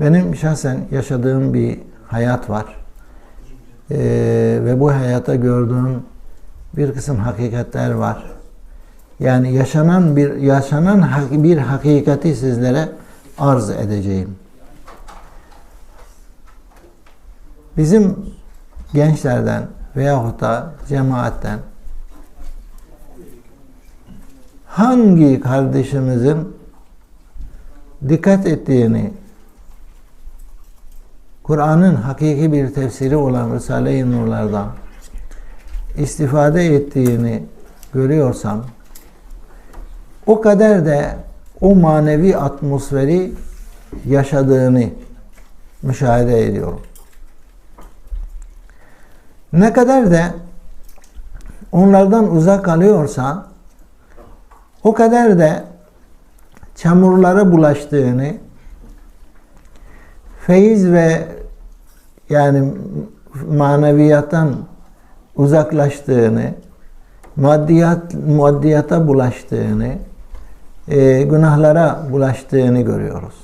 Benim şahsen yaşadığım bir hayat var. Ee, ve bu hayata gördüğüm bir kısım hakikatler var. Yani yaşanan bir yaşanan bir hakikati sizlere arz edeceğim. Bizim gençlerden veyahut da cemaatten hangi kardeşimizin dikkat ettiğini Kur'an'ın hakiki bir tefsiri olan Risale-i Nurlardan istifade ettiğini görüyorsam o kadar da o manevi atmosferi yaşadığını müşahede ediyorum. Ne kadar da onlardan uzak kalıyorsa o kadar da çamurlara bulaştığını feyiz ve yani maneviyattan uzaklaştığını maddiyat maddiyata bulaştığını e, günahlara bulaştığını görüyoruz.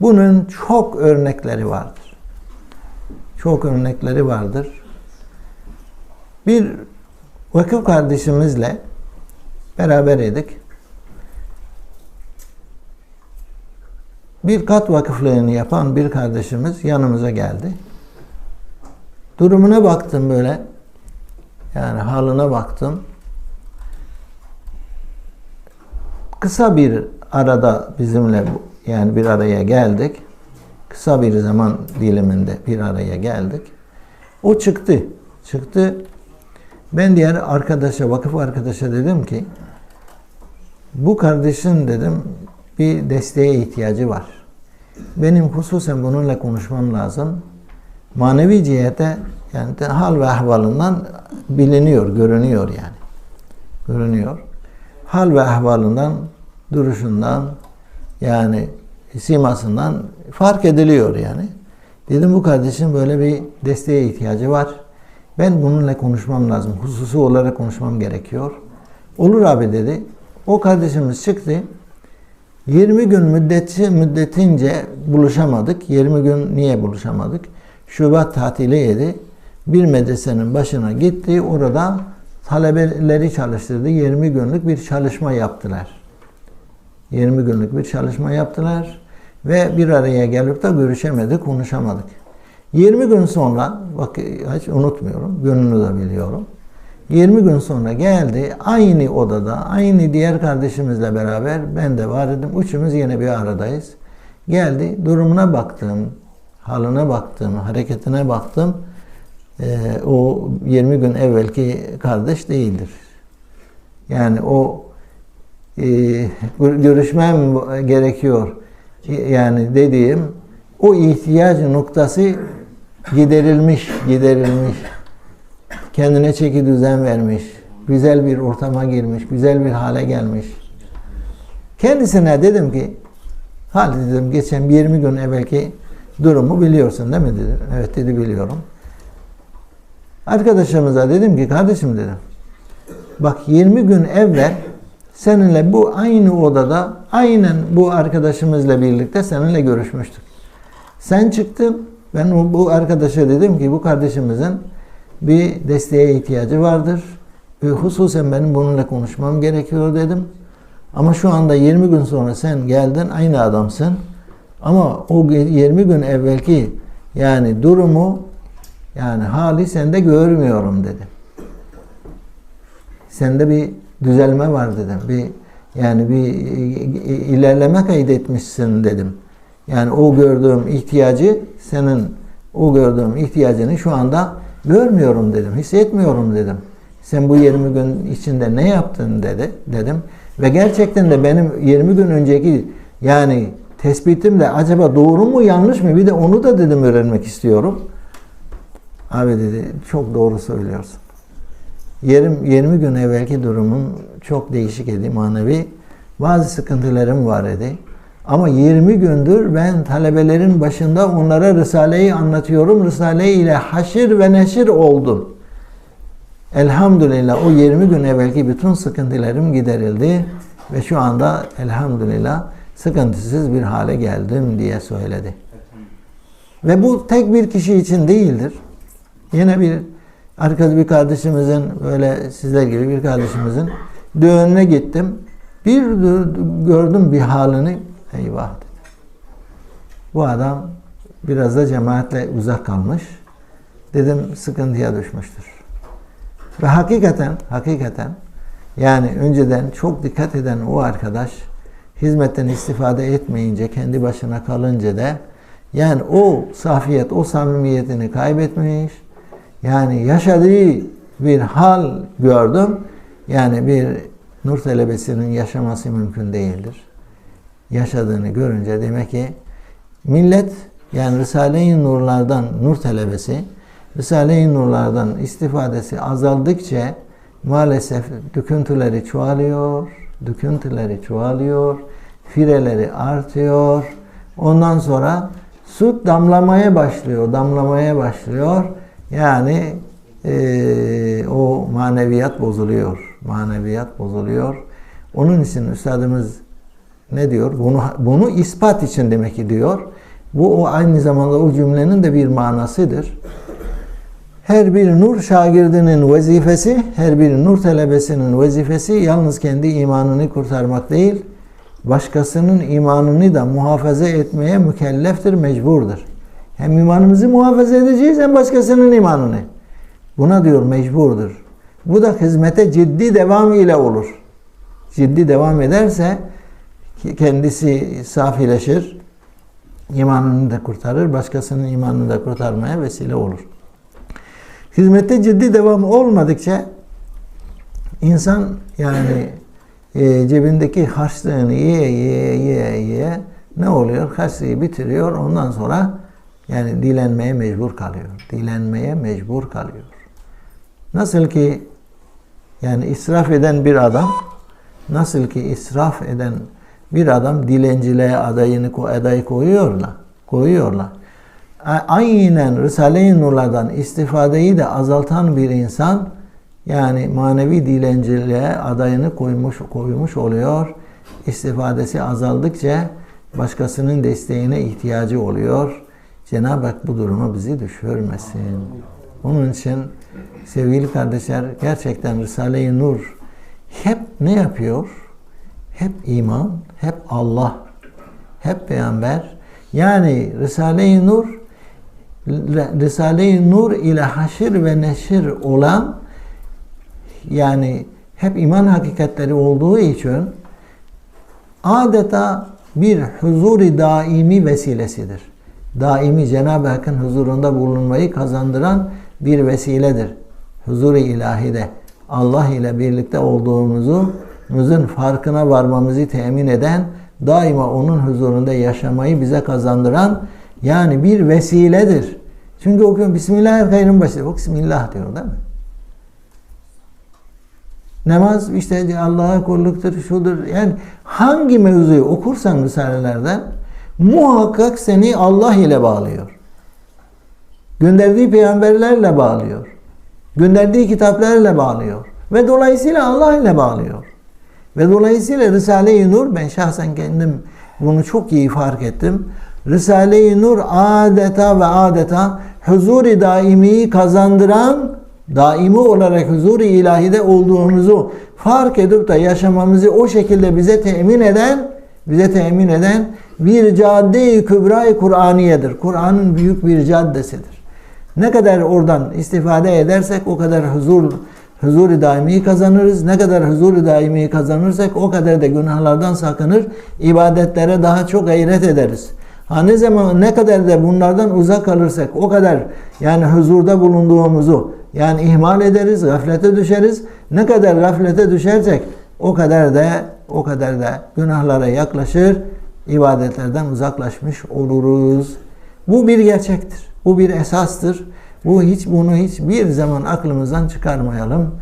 Bunun çok örnekleri vardır. Çok örnekleri vardır. Bir vakıf kardeşimizle berabereydik. Bir kat vakıflığını yapan bir kardeşimiz yanımıza geldi. Durumuna baktım böyle. Yani haline baktım. Kısa bir arada bizimle yani bir araya geldik. Kısa bir zaman diliminde bir araya geldik. O çıktı. Çıktı. Ben diğer arkadaşa, vakıf arkadaşa dedim ki bu kardeşin dedim bir desteğe ihtiyacı var. Benim hususen bununla konuşmam lazım. Manevi cihete yani hal ve ahvalından biliniyor, görünüyor yani. Görünüyor. Hal ve ahvalından, duruşundan yani simasından fark ediliyor yani. Dedim bu kardeşin böyle bir desteğe ihtiyacı var. Ben bununla konuşmam lazım. Hususi olarak konuşmam gerekiyor. Olur abi dedi. O kardeşimiz çıktı. 20 gün müddeti, müddetince buluşamadık. 20 gün niye buluşamadık? Şubat tatiliydi. Bir medresenin başına gitti. Orada talebeleri çalıştırdı. 20 günlük bir çalışma yaptılar. 20 günlük bir çalışma yaptılar. Ve bir araya gelip de görüşemedik, konuşamadık. 20 gün sonra, bak hiç unutmuyorum, gününü de biliyorum. 20 gün sonra geldi, aynı odada, aynı diğer kardeşimizle beraber, ben de var idim, üçümüz yine bir aradayız. Geldi, durumuna baktım, haline baktım, hareketine baktım. Ee, o 20 gün evvelki kardeş değildir. Yani o e, görüşmem gerekiyor. Yani dediğim o ihtiyaç noktası giderilmiş, giderilmiş. Kendine çeki düzen vermiş. Güzel bir ortama girmiş, güzel bir hale gelmiş. Kendisine dedim ki, Halid dedim geçen 20 gün evvelki durumu biliyorsun değil mi dedim. Evet dedi biliyorum. Arkadaşımıza dedim ki kardeşim dedim. Bak 20 gün evvel seninle bu aynı odada aynen bu arkadaşımızla birlikte seninle görüşmüştük. Sen çıktın. Ben bu arkadaşa dedim ki bu kardeşimizin bir desteğe ihtiyacı vardır. Ve hususen benim bununla konuşmam gerekiyor dedim. Ama şu anda 20 gün sonra sen geldin aynı adamsın. Ama o 20 gün evvelki yani durumu yani hali sende görmüyorum dedim. Sende bir düzelme var dedim. Bir yani bir ilerleme kaydetmişsin dedim. Yani o gördüğüm ihtiyacı senin o gördüğüm ihtiyacını şu anda görmüyorum dedim. Hissetmiyorum dedim. Sen bu 20 gün içinde ne yaptın dedi dedim. Ve gerçekten de benim 20 gün önceki yani tespitim de acaba doğru mu yanlış mı bir de onu da dedim öğrenmek istiyorum. Abi dedi çok doğru söylüyorsun. 20, 20 gün evvelki durumum çok değişik idi manevi. Bazı sıkıntılarım var idi. Ama 20 gündür ben talebelerin başında onlara Risale'yi anlatıyorum. Risale ile haşir ve neşir oldum. Elhamdülillah o 20 gün evvelki bütün sıkıntılarım giderildi. Ve şu anda elhamdülillah sıkıntısız bir hale geldim diye söyledi. Ve bu tek bir kişi için değildir. Yine bir arkadaş bir kardeşimizin böyle sizler gibi bir kardeşimizin düğününe gittim. Bir dü- gördüm bir halini. Eyvah dedim. Bu adam biraz da cemaatle uzak kalmış. Dedim sıkıntıya düşmüştür. Ve hakikaten, hakikaten yani önceden çok dikkat eden o arkadaş hizmetten istifade etmeyince, kendi başına kalınca da yani o safiyet, o samimiyetini kaybetmiş. Yani yaşadığı bir hal gördüm. Yani bir nur talebesinin yaşaması mümkün değildir. Yaşadığını görünce demek ki millet yani Risale-i Nurlardan nur talebesi Risale-i Nurlardan istifadesi azaldıkça maalesef döküntüleri çoğalıyor, döküntüleri çoğalıyor, fireleri artıyor. Ondan sonra su damlamaya başlıyor, damlamaya başlıyor. Yani eee, o maneviyat bozuluyor, maneviyat bozuluyor. Onun için üstadımız ne diyor? Bunu bunu ispat için demek ki diyor. Bu o aynı zamanda o cümlenin de bir manasıdır. Her bir nur şagirdinin vazifesi, her bir nur talebesinin vazifesi yalnız kendi imanını kurtarmak değil, başkasının imanını da muhafaza etmeye mükelleftir, mecburdur. Hem imanımızı muhafaza edeceğiz hem başkasının imanını. Buna diyor mecburdur. Bu da hizmete ciddi devam ile olur. Ciddi devam ederse kendisi safileşir, imanını da kurtarır, başkasının imanını da kurtarmaya vesile olur. Hizmette ciddi devam olmadıkça insan yani e, cebindeki harçlığını yiye yiye yiye yiye ne oluyor? Harçlığı bitiriyor. Ondan sonra yani dilenmeye mecbur kalıyor. Dilenmeye mecbur kalıyor. Nasıl ki yani israf eden bir adam nasıl ki israf eden bir adam dilenciliğe adayını adayı koyuyorlar. Koyuyorlar. Aynen Risale-i Nurlardan istifadeyi de azaltan bir insan yani manevi dilenciliğe adayını koymuş koymuş oluyor. İstifadesi azaldıkça başkasının desteğine ihtiyacı oluyor. Cenab-ı Hak bu durumu bizi düşürmesin. Onun için sevgili kardeşler gerçekten Risale-i Nur hep ne yapıyor? Hep iman, hep Allah, hep peygamber. Yani Risale-i Nur Risale-i Nur ile haşir ve neşir olan yani hep iman hakikatleri olduğu için adeta bir huzuri daimi vesilesidir. Daimi Cenab-ı Hakk'ın huzurunda bulunmayı kazandıran bir vesiledir. Huzuri ilahide Allah ile birlikte olduğumuzu muzun farkına varmamızı temin eden daima onun huzurunda yaşamayı bize kazandıran yani bir vesiledir. Çünkü okuyorum Bismillahirrahmanirrahim başlıyor. Bak Bismillah diyor değil mi? Namaz işte Allah'a kulluktur, şudur. Yani hangi mevzuyu okursan risalelerden muhakkak seni Allah ile bağlıyor. Gönderdiği peygamberlerle bağlıyor. Gönderdiği kitaplarla bağlıyor. Ve dolayısıyla Allah ile bağlıyor. Ve dolayısıyla Risale-i Nur ben şahsen kendim bunu çok iyi fark ettim. Risale-i Nur adeta ve adeta huzur-i daimiyi kazandıran daimi olarak huzur-i ilahide olduğumuzu fark edip de yaşamamızı o şekilde bize temin eden bize temin eden bir cadde-i kübra-i Kur'aniyedir. Kur'an'ın büyük bir caddesidir. Ne kadar oradan istifade edersek o kadar huzur huzur-i daimiyi kazanırız. Ne kadar huzur-i daimiyi kazanırsak o kadar da günahlardan sakınır. ibadetlere daha çok gayret ederiz. Ha ne zaman ne kadar da bunlardan uzak kalırsak o kadar yani huzurda bulunduğumuzu yani ihmal ederiz, gaflete düşeriz. Ne kadar gaflete düşersek o kadar da o kadar da günahlara yaklaşır, ibadetlerden uzaklaşmış oluruz. Bu bir gerçektir. Bu bir esastır. Bu hiç bunu hiçbir zaman aklımızdan çıkarmayalım.